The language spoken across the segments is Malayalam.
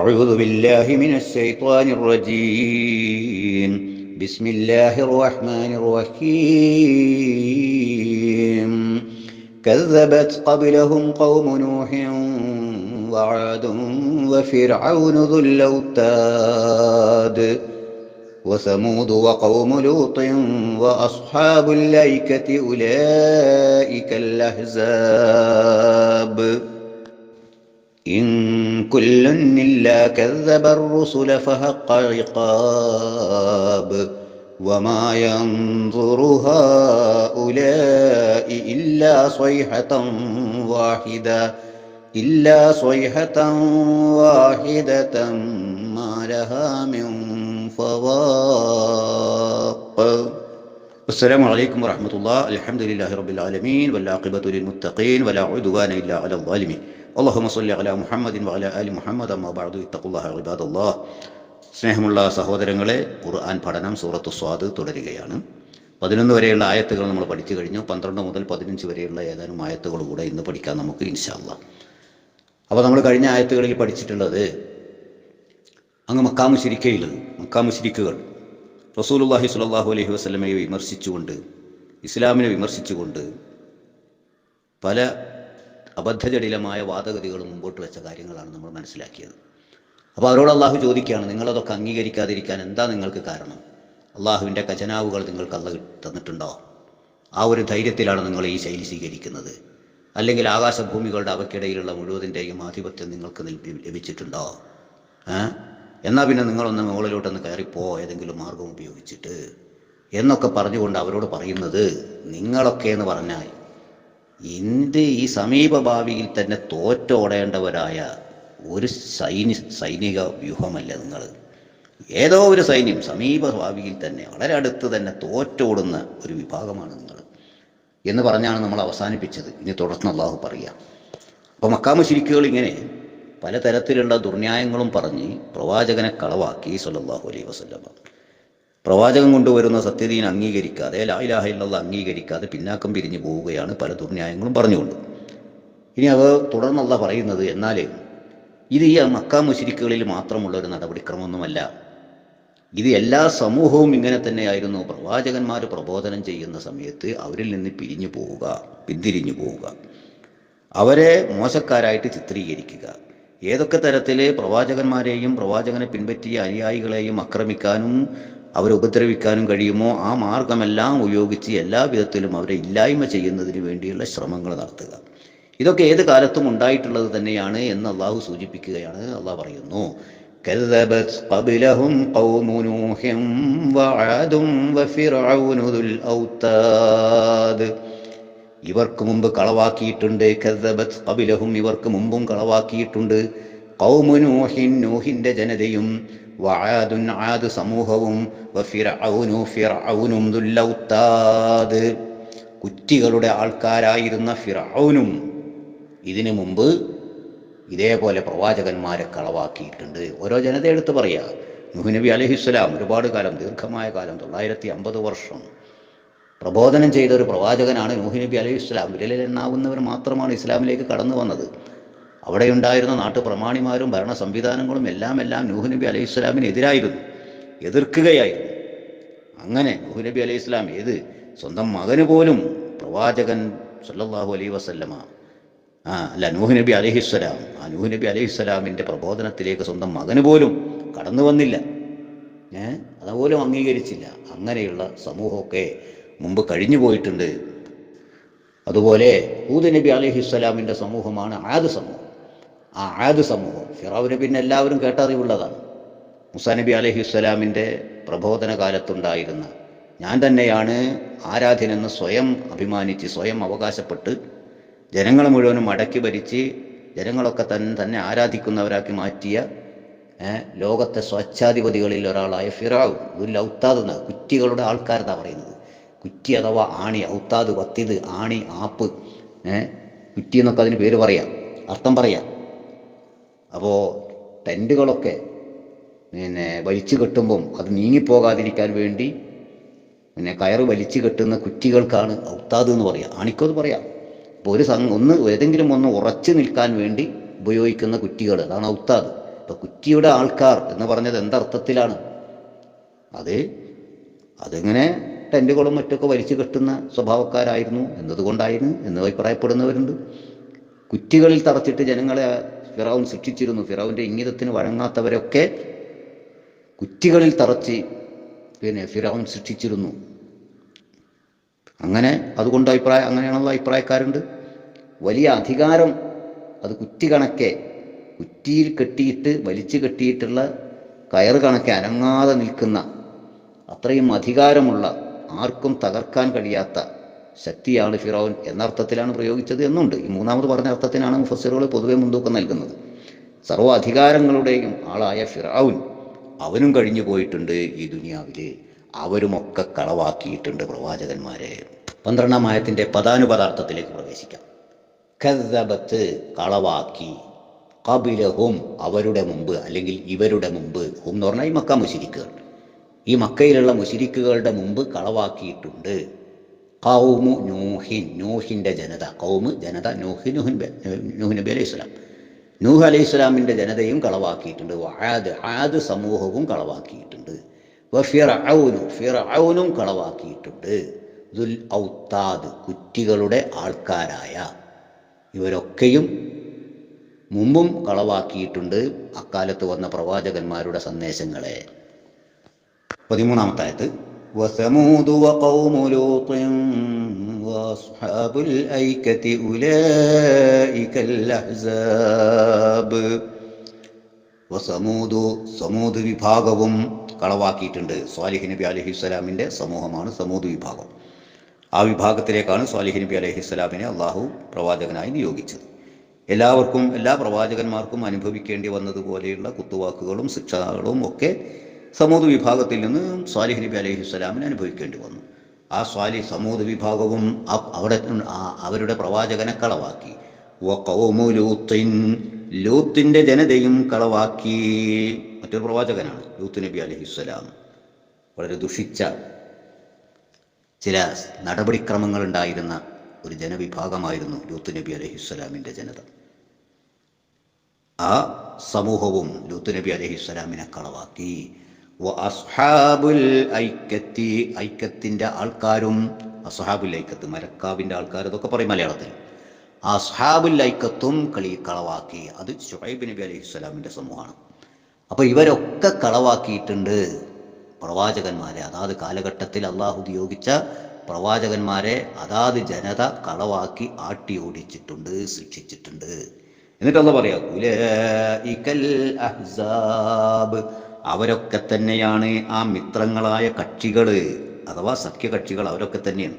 أعوذ بالله من الشيطان الرجيم. بسم الله الرحمن الرحيم. كذبت قبلهم قوم نوح وعاد وفرعون ذو الأوتاد وثمود وقوم لوط وأصحاب الأيكة أولئك الأحزاب. إن كل إلا كذب الرسل فحق عقاب وما ينظر هؤلاء إلا صيحة واحدة إلا صيحة واحدة ما لها من فواق. السلام عليكم ورحمة الله الحمد لله رب العالمين والعاقبة للمتقين ولا عدوان إلا على الظالمين. അള്ളാഹു മസല്ലി അല മുഹമ്മദിൻ വല അലി മുഹമ്മദ് അമ്മാബാദു ഇത്തക്കുല്ലാഹ അബാദ് അള്ളാഹ് സ്നേഹമുള്ള സഹോദരങ്ങളെ ഖുർആൻ പഠനം സൂറത്ത് സ്വാദ് തുടരുകയാണ്. പതിനൊന്ന് വരെയുള്ള ആയത്തുകൾ നമ്മൾ പഠിച്ചു കഴിഞ്ഞു. പന്ത്രണ്ട് മുതൽ പതിനഞ്ച് വരെയുള്ള ഏതാനും ആയത്തുകൾ കൂടെ ഇന്ന് പഠിക്കാം നമുക്ക് ഇൻഷാല്ല അപ്പോൾ നമ്മൾ കഴിഞ്ഞ ആയത്തുകളിൽ പഠിച്ചിട്ടുള്ളത് അങ്ങ് മക്കാമു ശിരിക്കയിൽ മക്കാമു ശിരിക്കുകൾ. റസൂലുല്ലാഹി സുലല്ലാഹു അലഹി വസ്ലമയെ വിമർശിച്ചുകൊണ്ട് ഇസ്ലാമിനെ വിമർശിച്ചുകൊണ്ട് പല അബദ്ധജടിലമായ വാദഗതികൾ മുമ്പോട്ട് വെച്ച കാര്യങ്ങളാണ് നമ്മൾ മനസ്സിലാക്കിയത്. അപ്പോൾ അവരോട് അള്ളാഹു ചോദിക്കുകയാണ് നിങ്ങളതൊക്കെ അംഗീകരിക്കാതിരിക്കാൻ എന്താ നിങ്ങൾക്ക് കാരണം? അള്ളാഹുവിന്റെ ഖജനാവുകൾ നിങ്ങൾക്ക് അല്ല തന്നിട്ടുണ്ടോ? ആ ഒരു ധൈര്യത്തിലാണ് നിങ്ങൾ ഈ ശൈലി സ്വീകരിക്കുന്നത്. അല്ലെങ്കിൽ ആകാശഭൂമികളുടെ അവക്കിടയിലുള്ള മുഴുവതിന്റെയും ആധിപത്യം നിങ്ങൾക്ക് ലഭിച്ചിട്ടുണ്ടോ? എന്നാൽ പിന്നെ നിങ്ങളൊന്ന് മുകളിലോട്ടൊന്ന് കയറിപ്പോ ഏതെങ്കിലും മാർഗം ഉപയോഗിച്ചിട്ട്. എന്നൊക്കെ പറഞ്ഞുകൊണ്ട് അവരോട് പറയുന്നത് നിങ്ങളൊക്കെ എന്ന് പറഞ്ഞാൽ ഇന്ത്യ ഈ സമീപഭാവിയിൽ തന്നെ തോറ്റോടേണ്ടവരായ ഒരു സൈനി സൈനിക വ്യൂഹമല്ല നിങ്ങൾ. ഏതോ ഒരു സൈന്യം സമീപഭാവിയിൽ തന്നെ വളരെ അടുത്ത് തന്നെ തോറ്റോടുന്ന ഒരു വിഭാഗമാണ് നിങ്ങൾ. എന്ന് പറഞ്ഞാണ് നമ്മൾ അവസാനിപ്പിച്ചത്. ഇനി തുടർന്ന് അള്ളാഹു പറയുക അപ്പോൾ മക്കാമുശിരിക്കുകൾ ഇങ്ങനെ പലതരത്തിലുള്ള ദുർന്യായങ്ങളും പറഞ്ഞ് പ്രവാചകനെ കളവാക്കി സല്ലല്ലാഹു അലൈഹി വസല്ലമ. പ്രവാചകൻ കൊണ്ടുവരുന്ന സത്യദീൻ അംഗീകരിക്കാതെ ലായിലാഹ അംഗീകരിക്കാതെ പിന്നാക്കം പിരിഞ്ഞു പോവുകയാണ് പല ദുർന്യായങ്ങളും പറഞ്ഞുകൊണ്ട്. ഇനി അവ തുടർന്നുള്ള പറയുന്നത്. എന്നാൽ ഇത് ഈ മക്കാ മുശിരിക്കുകളിൽ മാത്രമുള്ള ഒരു നടപടിക്രമമൊന്നുമല്ല. ഇത് എല്ലാ സമൂഹവും ഇങ്ങനെ തന്നെയായിരുന്നു. പ്രവാചകന്മാർ പ്രബോധനം ചെയ്യുന്ന സമയത്ത് അവരിൽ നിന്ന് പിരിഞ്ഞു പോവുക പിന്തിരിഞ്ഞു പോവുക. അവരെ മോശക്കാരായിട്ട് ചിത്രീകരിക്കുക. ഏതൊക്കെ തരത്തിൽ പ്രവാചകന്മാരെയും പ്രവാചകനെ പിൻപറ്റിയ അനുയായികളെയും ആക്രമിക്കാനും അവരെ ഉപദ്രവിക്കാനും കഴിയുമോ? ആ മാർഗമെല്ലാം ഉപയോഗിച്ച് എല്ലാ വിധത്തിലും അവരെ ഇല്ലായ്മ ചെയ്യുന്നതിന് വേണ്ടിയുള്ള ശ്രമങ്ങൾ നടത്തുക. ഇതൊക്കെ ഏത് കാലത്തും ഉണ്ടായിട്ടുള്ളത് തന്നെയാണ് എന്ന് അള്ളാഹു സൂചിപ്പിക്കുകയാണ്. അള്ളാഹ് പറയുന്നു ഇവർക്ക് മുമ്പ് കളവാക്കിയിട്ടുണ്ട്. കസബത്ത് കബിലഹും ഇവർക്ക് മുമ്പും കളവാക്കിയിട്ടുണ്ട്. കൗമുനൂഹിൻ നൂഹിന്റെ ജനതയും വആദുൻ ആദ് സമൂഹവും വഫിർഔനു ഫിർഔനും ദുല്ലൗതാദ് കുറ്റികളുടെ ആൾക്കാരായിരുന്ന ഫിർഔനും ഇതിനു മുമ്പ് ഇതേപോലെ പ്രവാചകന്മാരെ കളവാക്കിയിട്ടുണ്ട്. ഓരോ ജനത എടുത്ത് പറയുക നബി അലഹിസ്സലാം ഒരുപാട് കാലം ദീർഘമായ കാലം തൊള്ളായിരത്തി അമ്പത് വർഷം പ്രബോധനം ചെയ്ത ഒരു പ്രവാചകനാണ് നൂഹ് നബി അലൈഹിസ്സലാം വിരലിൽ എണ്ണാവുന്നവർ മാത്രമാണ് ഇസ്ലാമിലേക്ക് കടന്നു വന്നത്. അവിടെ ഉണ്ടായിരുന്ന നാട്ടു പ്രമാണിമാരും ഭരണ സംവിധാനങ്ങളും എല്ലാം എല്ലാം നൂഹ് നബി അലൈഹി ഇസ്ലാമിനെതിരായിരുന്നു എതിർക്കുകയായിരുന്നു. അങ്ങനെ നൂഹ് നബി അലൈഹി ഇസ്ലാം ഏത്? സ്വന്തം മകന് പോലും പ്രവാചകൻ സല്ലാഹു അലൈ വസല്ലമ ആ അല്ല നൂഹ് നബി അലഹിസ്സലാം ആ നൂഹ് നബി അലഹിസ്സലാമിന്റെ പ്രബോധനത്തിലേക്ക് സ്വന്തം മകന് പോലും കടന്നു വന്നില്ല. ഏ? അതുപോലും അംഗീകരിച്ചില്ല. അങ്ങനെയുള്ള സമൂഹമൊക്കെ മുമ്പ് കഴിഞ്ഞു പോയിട്ടുണ്ട്. അതുപോലെ ഊദ് നബി അലഹിസ്സലാമിന്റെ സമൂഹമാണ് ആദ് സമൂഹം. ആ ആദ് സമൂഹം. ഫിറാവിന് പിന്നെ എല്ലാവരും കേട്ടറിവുള്ളതാണ്. മുസാ നബി അലഹിസ്സലാമിന്റെ പ്രബോധന കാലത്തുണ്ടായിരുന്ന ഞാൻ തന്നെയാണ് ആരാധ്യനെന്ന് സ്വയം അഭിമാനിച്ച് സ്വയം അവകാശപ്പെട്ട് ജനങ്ങളെ മുഴുവനും അടക്കി ഭരിച്ച് ജനങ്ങളൊക്കെ തന്നെ തന്നെ ആരാധിക്കുന്നവരാക്കി മാറ്റിയ ലോകത്തെ സ്വച്ഛാധിപതികളിൽ ഒരാളായ ഫിറാവ്. ഇതിൽ ഔത്താദ് എന്ന കുറ്റികളുടെ ആൾക്കാരെന്നാ പറയുന്നത്. കുറ്റി അഥവാ ആണി ഔത്താദ് വത്തിത് ആണി ആപ്പ് കുറ്റി എന്നൊക്കെ അതിന് പേര് പറയാം. അർത്ഥം പറയാം. അപ്പോൾ ടെന്റുകളൊക്കെ പിന്നെ വലിച്ചു കെട്ടുമ്പം അത് നീങ്ങിപ്പോകാതിരിക്കാൻ വേണ്ടി പിന്നെ കയറ് വലിച്ചു കെട്ടുന്ന കുറ്റികൾക്കാണ് ഔത്താദ് എന്ന് പറയാം. ആണിക്കോത് പറയാം. അപ്പോൾ ഒരു സംഘം ഒന്ന് ഏതെങ്കിലും ഒന്ന് ഉറച്ചു നിൽക്കാൻ വേണ്ടി ഉപയോഗിക്കുന്ന കുറ്റികൾ അതാണ് ഔത്താദ്. ഇപ്പോൾ കുറ്റിയുടെ ആൾക്കാർ എന്ന് പറഞ്ഞത് എന്തർത്ഥത്തിലാണ്? അത് അതിങ്ങനെ ടെന്റുകളും മറ്റൊക്കെ വലിച്ചു കെട്ടുന്ന സ്വഭാവക്കാരായിരുന്നു എന്നതുകൊണ്ടായിരുന്നു എന്ന് അഭിപ്രായപ്പെടുന്നവരുണ്ട്. കുറ്റികളിൽ തറച്ചിട്ട് ജനങ്ങളെ ഫിറാവുൻ സൃഷ്ടിച്ചിരുന്നു. ഫിറാവിന്റെ ഇംഗിതത്തിന് വഴങ്ങാത്തവരൊക്കെ കുറ്റികളിൽ തറച്ച് പിന്നെ ഫിറാവുൻ സൃഷ്ടിച്ചിരുന്നു. അങ്ങനെ അതുകൊണ്ട് അഭിപ്രായം അങ്ങനെയാണുള്ള അഭിപ്രായക്കാരുണ്ട്? വലിയ അധികാരം അത് കുറ്റി കണക്കെ കുറ്റിയിൽ കെട്ടിയിട്ട് വലിച്ചു കെട്ടിയിട്ടുള്ള കയറ് കണക്കെ അനങ്ങാതെ നിൽക്കുന്ന അത്രയും അധികാരമുള്ള ആർക്കും തകർക്കാൻ കഴിയാത്ത ശക്തിയാണ് ഫിറോൻ എന്നർത്ഥത്തിലാണ് പ്രയോഗിച്ചത് എന്നുണ്ട്. ഈ മൂന്നാമത് പറഞ്ഞ അർത്ഥത്തിനാണ് മുഫസ്സിറുകൾ പൊതുവെ മുൻതൂക്കം നൽകുന്നത്. സർവ അധികാരങ്ങളുടെയും ആളായ ഫിറാവുൻ അവനും കഴിഞ്ഞു പോയിട്ടുണ്ട് ഈ ദുനിയാവിൽ അവരുമൊക്കെ കളവാക്കിയിട്ടുണ്ട് പ്രവാചകന്മാരെ. പന്ത്രണ്ടാം ആയത്തിന്റെ പദാനുപദാർത്ഥത്തിലേക്ക് പ്രവേശിക്കാം. കذبത്ത് കളവാക്കി. കബിലഹും അവരുടെ മുമ്പ് അല്ലെങ്കിൽ ഇവരുടെ മുമ്പ് ഹും എന്ന് പറഞ്ഞാൽ ഈ മക്ക മുശിരിക്കുകൾ. ഈ മക്കയിലുള്ള മുശിരിക്കുകളുടെ മുമ്പ് കളവാക്കിയിട്ടുണ്ട്. കൗമു നൂഹിൻ നൂഹിന്റെ ജനത കൗമ് ജനത നൂഹി നൂഹിൻ നൂഹ് നബി അലൈഹി സ്വലാം. നൂഹ് അലൈഹി സ്വലാമിന്റെ ജനതയും കളവാക്കിയിട്ടുണ്ട്. ആദ് ആദ് സമൂഹവും കളവാക്കിയിട്ടുണ്ട്. ഫിറഔനു ഫിറഔനും കളവാക്കിയിട്ടുണ്ട്. ദുൽ ഔത്താദ് കുറ്റികളുടെ ആൾക്കാരായ ഇവരൊക്കെയും മുമ്പും കളവാക്കിയിട്ടുണ്ട്. അക്കാലത്ത് വന്ന പ്രവാചകന്മാരുടെ സന്ദേശങ്ങളെ. പതിമൂന്നാമത്തായത്. وثمود وقوم لوط وأصحاب الأيكة أولئك الأحزاب വസമൂദു സമൂദ് വിഭാഗവും കളവാക്കിയിട്ടുണ്ട് സ്വാലിഹ് നബി അലഹിസ്സലാമിൻ്റെ സമൂഹമാണ് സമൂദ് വിഭാഗം ആ വിഭാഗത്തിലേക്കാണ് സ്വാലിഹ് നബി അലഹിസ്സലാമിനെ അള്ളാഹു പ്രവാചകനായി നിയോഗിച്ചത് എല്ലാവർക്കും എല്ലാ പ്രവാചകന്മാർക്കും അനുഭവിക്കേണ്ടി വന്നതുപോലെയുള്ള കുത്തുവാക്കുകളും ശിക്ഷകളും ഒക്കെ സമൂത് വിഭാഗത്തിൽ നിന്ന് സ്വാലിഹ് നബി അലൈഹി സ്വലാമിന് അനുഭവിക്കേണ്ടി വന്നു. ആ സ്വാലി സമൂത് വിഭാഗവും അവിടെ അവരുടെ പ്രവാചകനെ കളവാക്കി. ലൂത്തിന്റെ ജനതയും കളവാക്കി. മറ്റൊരു പ്രവാചകനാണ് ലൂത്ത് നബി അലൈഹി സ്വലാം. വളരെ ദുഷിച്ച ചില നടപടിക്രമങ്ങൾ ഉണ്ടായിരുന്ന ഒരു ജനവിഭാഗമായിരുന്നു ലൂത്ത് നബി അലഹിസ്സലാമിന്റെ ജനത. ആ സമൂഹവും ലൂത്ത് നബി അലഹിസ്സലാമിനെ കളവാക്കി. അസ്ഹാബുൽ ഐക്കത്തി ഐക്കത്തിന്റെ ആൾക്കാരും അസ്ഹാബുൽ ഐക്കത്ത് മരക്കാവിന്റെ ആൾക്കാർ ഇതൊക്കെ പറയും മലയാളത്തിൽ. അസ്ഹാബുൽ ഐക്കത്തും കളി കളവാക്കി. അത് ഷുഹൈബ് നബി അലൈഹി സ്വലാമിന്റെ സമൂഹമാണ്. അപ്പോൾ ഇവരൊക്കെ കളവാക്കിയിട്ടുണ്ട് പ്രവാചകന്മാരെ. അതാത് കാലഘട്ടത്തിൽ അള്ളാഹു ഉപയോഗിച്ച പ്രവാചകന്മാരെ അതാത് ജനത കളവാക്കി ആട്ടി ഓടിച്ചിട്ടുണ്ട് ശിക്ഷിച്ചിട്ടുണ്ട്. എന്നിട്ടല്ല പറയാ അവരൊക്കെ തന്നെയാണ് ആ മിത്രങ്ങളായ കക്ഷികൾ അഥവാ സഖ്യകക്ഷികൾ അവരൊക്കെ തന്നെയാണ്.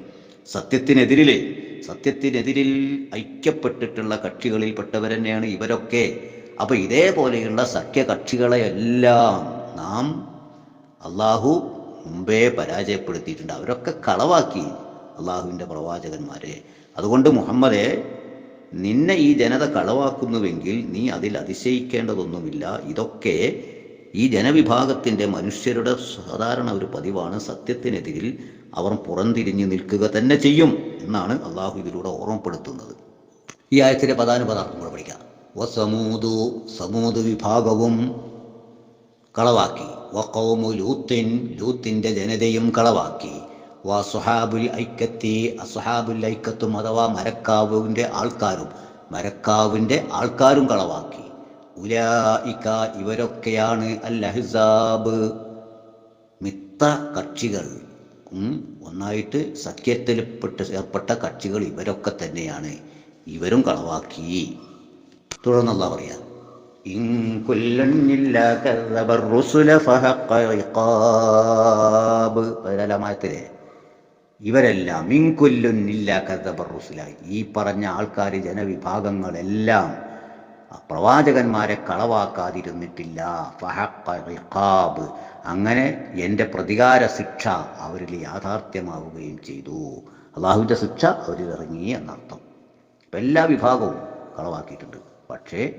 സത്യത്തിനെതിരിലെ സത്യത്തിനെതിരിൽ ഐക്യപ്പെട്ടിട്ടുള്ള കക്ഷികളിൽപ്പെട്ടവർ തന്നെയാണ് ഇവരൊക്കെ. അപ്പോൾ ഇതേപോലെയുള്ള സഖ്യകക്ഷികളെയെല്ലാം നാം അള്ളാഹു മുമ്പേ പരാജയപ്പെടുത്തിയിട്ടുണ്ട്. അവരൊക്കെ കളവാക്കി അള്ളാഹുവിന്റെ പ്രവാചകന്മാരെ. അതുകൊണ്ട് മുഹമ്മദെ നിന്നെ ഈ ജനത കളവാക്കുന്നുവെങ്കിൽ നീ അതിൽ അതിശയിക്കേണ്ടതൊന്നുമില്ല. ഇതൊക്കെ ഈ ജനവിഭാഗത്തിന്റെ മനുഷ്യരുടെ സാധാരണ ഒരു പതിവാണ് സത്യത്തിനെതിരിൽ അവർ പുറംതിരിഞ്ഞ് നിൽക്കുക തന്നെ ചെയ്യും എന്നാണ് അള്ളാഹു ഇതിലൂടെ ഓർമ്മപ്പെടുത്തുന്നത്. ഈ ആയത്തിന്റെ പദാനുപദാർത്ഥം കൂടെ പഠിക്കാം. വസമൂതു സമൂത് വിഭാഗവും കളവാക്കി. വക്കൗമു ലൂത്തിൻ ലൂത്തിന്റെ ജനതയും കളവാക്കി. വസുഹാബുൽ ഐക്കത്തി അസുഹാബുൽ ഐക്കത്തും അഥവാ മരക്കാവിന്റെ ആൾക്കാരും മരക്കാവിന്റെ ആൾക്കാരും കളവാക്കി. ഉലായിക്ക ഇവരൊക്കെയാണ് അൽ അഹിസാബ് മിത്ത കക്ഷികൾ ഒന്നായിട്ട് സഖ്യത്തിൽപ്പെട്ട് ഏർപ്പെട്ട കക്ഷികൾ ഇവരൊക്കെ തന്നെയാണ്. ഇവരും കളവാക്കി. തുടർന്നുള്ള പറയാ. ഇവരെല്ലാം ഇൻകുല്ലുന്നില്ല കഥബർ റുസുല. ഈ പറഞ്ഞ ആൾക്കാർ ജനവിഭാഗങ്ങളെല്ലാം പ്രവാചകന്മാരെ കളവാക്കാതിരുന്നിട്ടില്ല. ഫഹക്കാബ് അങ്ങനെ എന്റെ പ്രതികാര ശിക്ഷ അവരിൽ യാഥാർത്ഥ്യമാവുകയും ചെയ്തു. അള്ളാഹുവിന്റെ ശിക്ഷ അവരിൽ ഇറങ്ങി എന്നർത്ഥം. ഇപ്പം എല്ലാ വിഭാഗവും കളവാക്കിയിട്ടുണ്ട്. പക്ഷേ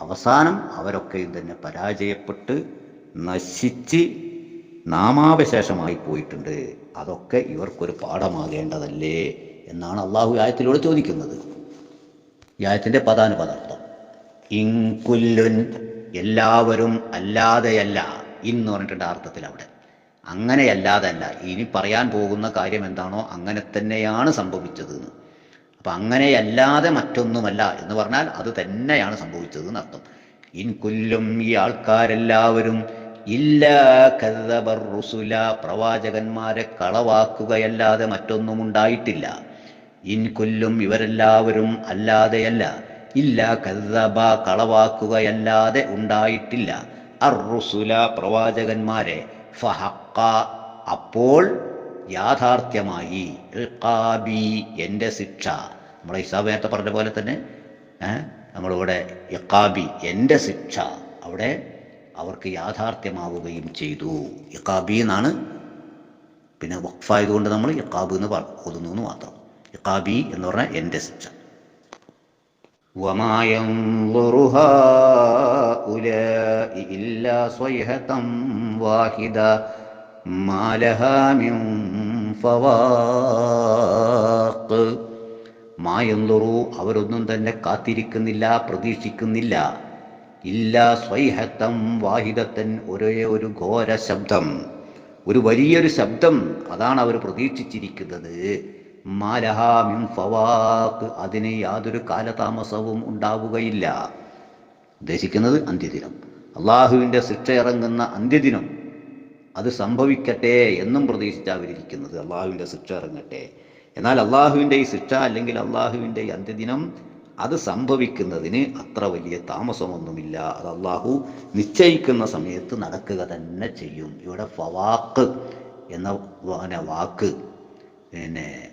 അവസാനം അവരൊക്കെയും തന്നെ പരാജയപ്പെട്ട് നശിച്ച് നാമാവശേഷമായി പോയിട്ടുണ്ട്. അതൊക്കെ ഇവർക്കൊരു പാഠമാകേണ്ടതല്ലേ എന്നാണ് അള്ളാഹു ആയത്തിലൂടെ ചോദിക്കുന്നത്. ഈ ആയത്തിന്റെ പദാനുപദാർത്ഥം ഇൻകുല്ലുൻ എല്ലാവരും അല്ലാതെയല്ല ഇന്ന് പറഞ്ഞിട്ടുണ്ട് അർത്ഥത്തിൽ അവിടെ. അങ്ങനെയല്ലാതല്ല ഇനി പറയാൻ പോകുന്ന കാര്യം എന്താണോ അങ്ങനെ തന്നെയാണ് സംഭവിച്ചത് എന്ന് അപ്പൊ അങ്ങനെയല്ലാതെ മറ്റൊന്നുമല്ല എന്ന് പറഞ്ഞാൽ അത് തന്നെയാണ് സംഭവിച്ചത് എന്നർത്ഥം ഇൻകുല്ലും ഈ ആൾക്കാരെല്ലാവരും ഇല്ല കഥബർ റുസുല പ്രവാചകന്മാരെ കളവാക്കുകയല്ലാതെ മറ്റൊന്നും ഉണ്ടായിട്ടില്ല. ഇൻകുല്ലും ഇവരെല്ലാവരും അല്ലാതെയല്ല. ഇല്ല കഥബ കളവാക്കുകയല്ലാതെ ഉണ്ടായിട്ടില്ല. അറുസുല റുസുല പ്രവാചകന്മാരെ ഫഹക്ക അപ്പോൾ യാഥാർത്ഥ്യമായി ഇഖാബി എന്റെ ശിക്ഷ. നമ്മളെ ഇസാബേത്ത പറഞ്ഞ പോലെ തന്നെ നമ്മളിവിടെ ഇഖാബി എന്റെ ശിക്ഷ. അവിടെ അവർക്ക് യാഥാർത്ഥ്യമാവുകയും ചെയ്തു. ഇഖാബി എന്നാണ് പിന്നെ വഖഫായതുകൊണ്ട് നമ്മൾ ഇഖാബ് എന്ന് പറ- ഓതുന്നു എന്ന് മാത്രം. ഇഖാബി എന്ന് പറഞ്ഞാൽ എന്റെ ശിക്ഷ. وما ينظر هؤلاء إلا صيحة واحدة ما لها من فواق ما ينظروا അവരൊന്നും തന്നെ കാത്തിരിക്കുന്നില്ല പ്രതീക്ഷിക്കുന്നില്ല ഇല്ല സ്വൈഹത്തം വാഹിദത്തൻ ഒരേ ഒരു ഘോര ശബ്ദം ഒരു വലിയൊരു ശബ്ദം അതാണ് അവർ പ്രതീക്ഷിച്ചിരിക്കുന്നത് മാലഹാമിൻ ഫവാക്ക് അതിന് യാതൊരു കാലതാമസവും ഉണ്ടാവുകയില്ല. ഉദ്ദേശിക്കുന്നത് അന്ത്യദിനം. അള്ളാഹുവിന്റെ ശിക്ഷ ഇറങ്ങുന്ന അന്ത്യദിനം അത് സംഭവിക്കട്ടെ എന്നും പ്രതീക്ഷിച്ചവരിയ്ക്കുന്നത് അള്ളാഹുവിന്റെ ശിക്ഷ ഇറങ്ങട്ടെ. എന്നാൽ അള്ളാഹുവിന്റെ ഈ ശിക്ഷ അല്ലെങ്കിൽ അള്ളാഹുവിന്റെ ഈ അന്ത്യദിനം അത് സംഭവിക്കുന്നതിന് അത്ര വലിയ താമസമൊന്നുമില്ല. അത് അള്ളാഹു നിശ്ചയിക്കുന്ന സമയത്ത് നടക്കുക തന്നെ ചെയ്യും. ഇവിടെ ഫവാക്ക് എന്ന വാക്ക് പിന്നെ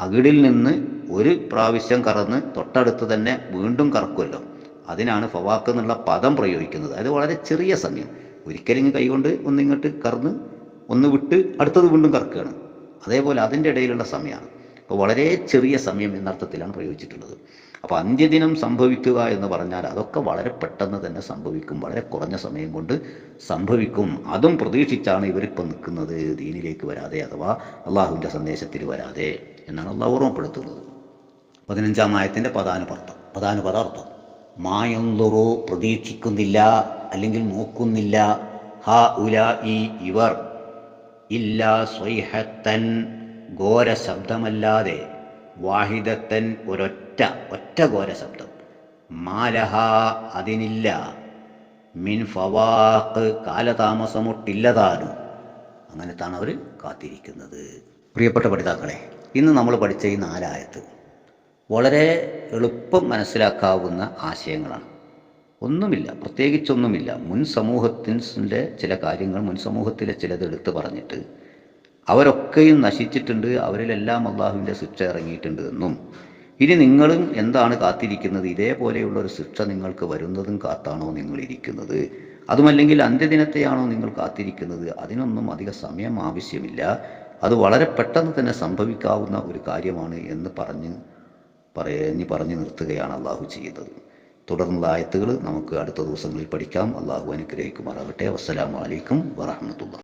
അകിടിൽ നിന്ന് ഒരു പ്രാവശ്യം കറന്ന് തൊട്ടടുത്ത് തന്നെ വീണ്ടും കറക്കുമല്ലോ. അതിനാണ് ഫവാക്ക് എന്നുള്ള പദം പ്രയോഗിക്കുന്നത്. അത് വളരെ ചെറിയ സമയം ഒരിക്കലും കൈകൊണ്ട് ഒന്നിങ്ങോട്ട് കറന്ന് ഒന്ന് വിട്ട് അടുത്തത് വീണ്ടും കറക്കുകയാണ്. അതേപോലെ അതിന്റെ ഇടയിലുള്ള സമയമാണ്. അപ്പോൾ വളരെ ചെറിയ സമയം എന്നർത്ഥത്തിലാണ് പ്രയോഗിച്ചിട്ടുള്ളത്. അപ്പോൾ അന്ത്യദിനം സംഭവിക്കുക എന്ന് പറഞ്ഞാൽ അതൊക്കെ വളരെ പെട്ടെന്ന് തന്നെ സംഭവിക്കും. വളരെ കുറഞ്ഞ സമയം കൊണ്ട് സംഭവിക്കും. അതും പ്രതീക്ഷിച്ചാണ് ഇവരിപ്പോൾ നിൽക്കുന്നത്. ദീനിലേക്ക് വരാതെ അഥവാ അള്ളാഹുവിന്റെ സന്ദേശത്തിൽ വരാതെ. എന്നാണ് അള്ളാഹ് ഓർമ്മപ്പെടുത്തുന്നത്. പതിനഞ്ചാം ആയത്തിന്റെ പദാനുപർത്ഥം പദാനുപദാർത്ഥം മായൊന്തുറു പ്രതീക്ഷിക്കുന്നില്ല അല്ലെങ്കിൽ നോക്കുന്നില്ല. ഹ ഉല ഈ ഇവർ ഇല്ല സ്വൈഹത്തൻ ഘോര ശബ്ദമല്ലാതെ. വാഹിദത്തൻ ഒരൊറ്റ ഒറ്റ ഘോര ശബ്ദം. മാലഹ അതിനില്ല. മിൻ ഫവാഹ് കാലതാമസമൊട്ടില്ലതാനും. അങ്ങനത്താണ് അവർ കാത്തിരിക്കുന്നത്. പ്രിയപ്പെട്ട പഠിതാക്കളെ ഇന്ന് നമ്മൾ പഠിച്ച ഈ നാലായത്ത് വളരെ എളുപ്പം മനസ്സിലാക്കാവുന്ന ആശയങ്ങളാണ്. ഒന്നുമില്ല പ്രത്യേകിച്ചൊന്നുമില്ല. മുൻ സമൂഹത്തിന്റെ ചില കാര്യങ്ങൾ മുൻ സമൂഹത്തിലെ ചിലത് എടുത്തു പറഞ്ഞിട്ട് അവരൊക്കെയും നശിച്ചിട്ടുണ്ട് അവരിലെല്ലാം അള്ളാഹുവിന്റെ ശിക്ഷ ഇറങ്ങിയിട്ടുണ്ട് എന്നും. ഇനി നിങ്ങളും എന്താണ് കാത്തിരിക്കുന്നത്? ഇതേപോലെയുള്ള ഒരു ശിക്ഷ നിങ്ങൾക്ക് വരുന്നതും കാത്താണോ നിങ്ങൾ ഇരിക്കുന്നത്? അതുമല്ലെങ്കിൽ അന്ത്യദിനത്തെയാണോ നിങ്ങൾ കാത്തിരിക്കുന്നത്? അതിനൊന്നും അധിക സമയം ആവശ്യമില്ല. അത് വളരെ പെട്ടെന്ന് തന്നെ സംഭവിക്കാവുന്ന ഒരു കാര്യമാണ് എന്ന് പറഞ്ഞ് പറഞ്ഞ് പറഞ്ഞു നിർത്തുകയാണ് അള്ളാഹു ചെയ്യുന്നത് തുടർന്നുള്ള ആയത്തുകൾ നമുക്ക് അടുത്ത ദിവസങ്ങളിൽ പഠിക്കാം. അള്ളാഹു അനുഗ്രഹിക്കുമാറാകട്ടെ. വസ്സലാമലൈക്കും വറഹമത്തുള്ള